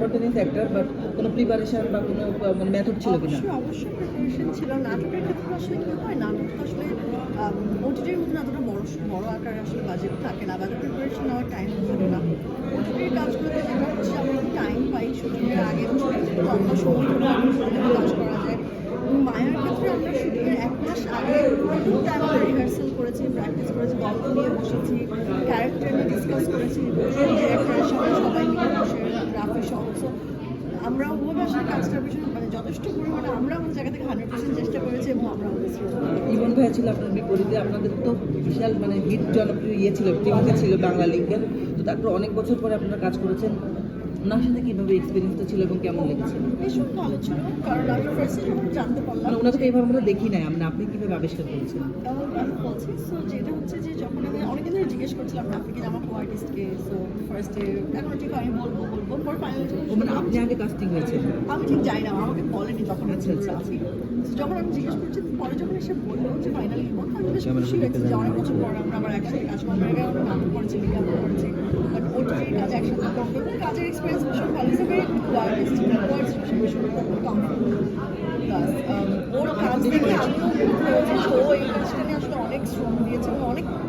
Spontaneous actor but কোনো preparation বা কোনো মানে মেথড ছিল কিনা? অবশ্যই অবশ্যই ছিল। নাটকের ক্ষেত্রে আসলে কি হয়, নাটক আসলে ওটিটির মধ্যে এতটা বড় বড় আকারে আসলে বাজেট থাকে না। বাজেট প্রিপারেশন নেওয়ার টাইম থাকে না। ওটিটির কাজগুলোতে যেটা হচ্ছে, আমরা টাইম পাই শুটিংয়ের আগে লম্বা সময় ধরে কাজ করা যায়। মায়ের ক্ষেত্রে আমরা শুটিংয়ের এক মাস আগে রিহার্সাল করেছি প্র্যাকটিস করেছি, গল্প নিয়ে বসেছি ক্যারেক্টার নিয়ে ডিসকাস করেছি আমরা ওভাবে আসলে কাজটার পিছনে মানে যথেষ্ট পরিমাণে আমরা আমাদের জায়গা থেকে হান্ড্রেড পার্সেন্ট চেষ্টা করেছি এবং আমরা ইমন ভাইয়া ছিল আপনার বিপরীতে আপনাদের তো বিশাল মানে হিট জনপ্রিয় ইয়ে ছিল টিভিতে ছিল বাংলা লিঙ্কের তো তারপর অনেক বছর পরে আপনারা কাজ করেছেন। ওনার সাথে কীভাবে এক্সপিরিয়েন্সটা ছিল এবং কেমন লেগেছে? ভীষণ ভালো ছিল কারণ আমি ফার্স্টে যখন জানতে পারলাম মানে ওনাকে এইভাবে আমরা দেখি নাই আমরা আপনি কীভাবে আবিষ্কার করেছেন? আমি বলছি সো যেটা হচ্ছে যে যখন আমি অনেকদিন ধরে জিজ্ঞেস করছিলাম আপনি কো আর্টিস্টকে সো ফার্স্টে এখন ঠিক আমি বলব বলব পর ফাইনাল মানে আপনি আগে কাস্টিং হয়েছেন আমি ঠিক জানি না আমাকে বলেনি তখন আচ্ছা, আচ্ছা। যখন আমি জিজ্ঞেস করছি পরে যখন এসে বলল যে ফাইনালি বলতো আমি বেশ খুশি হয়েছি যে অনেক বছর পর আমরা আবার একসাথে কাজ করব আগে আমরা নাটক করেছি বিজ্ঞাপন করেছি। বাট ওটির কাজ একসাথে করব কাজের এক্সপিরিয়েন্স ভীষণ ভালো। ইজ ভেরি আর্টিস্ট ওয়ার্ডস ভীষণ কমফোর্টেবল প্লাস ওর কাজ দেখে আমিও হয়েছি ও এই কাজটা নিয়ে আসলে অনেক শ্রম দিয়েছে অনেক মানে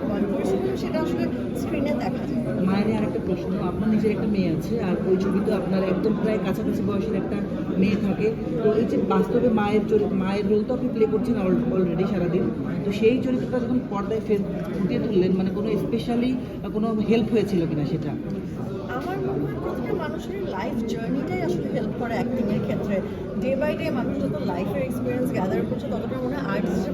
সেটা আসলে স্ক্রিনে দেখা যায়। মায়ের আর একটা প্রশ্ন আপনার নিজের একটা মেয়ে আছে আর ওই ছবিতে আপনার একদম প্রায় কাছাকাছি বয়সের একটা মেয়ে থাকে। তো এই যে বাস্তবে মায়ের চরিত্র মায়ের রোল তো আপনি প্লে করছেন অলরেডি সারাদিন। তো সেই চরিত্রটা যখন পর্দায় ফের ফুটিয়ে তুললেন মানে কোনো স্পেশালি কোনো হেল্প হয়েছিল কিনা সেটা? আমার মনে হয় প্রতিটা মানুষের লাইফ জার্নিটাই আসলে হেল্প করে অ্যাক্টিংয়ের ক্ষেত্রে। ডে বাই ডে মানুষ যত লাইফের এক্সপিরিয়েন্স গ্যাদার করছে ততটা মনে হয় আর্টিস্টের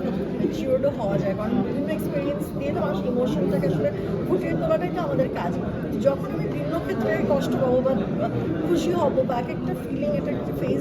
ম্যাচিওরডও হওয়া যায়, কারণ বিভিন্ন এক্সপিরিয়েন্স দিয়ে তো মানুষ ইমোশনটাকে আসলে ফুটিয়ে তোলাটাই তো আমাদের কাজ। যখন আমি ভিন্ন ক্ষেত্রে কষ্ট পাবো বা খুশি হব বা এক একটা ফিলিং একটা ফেস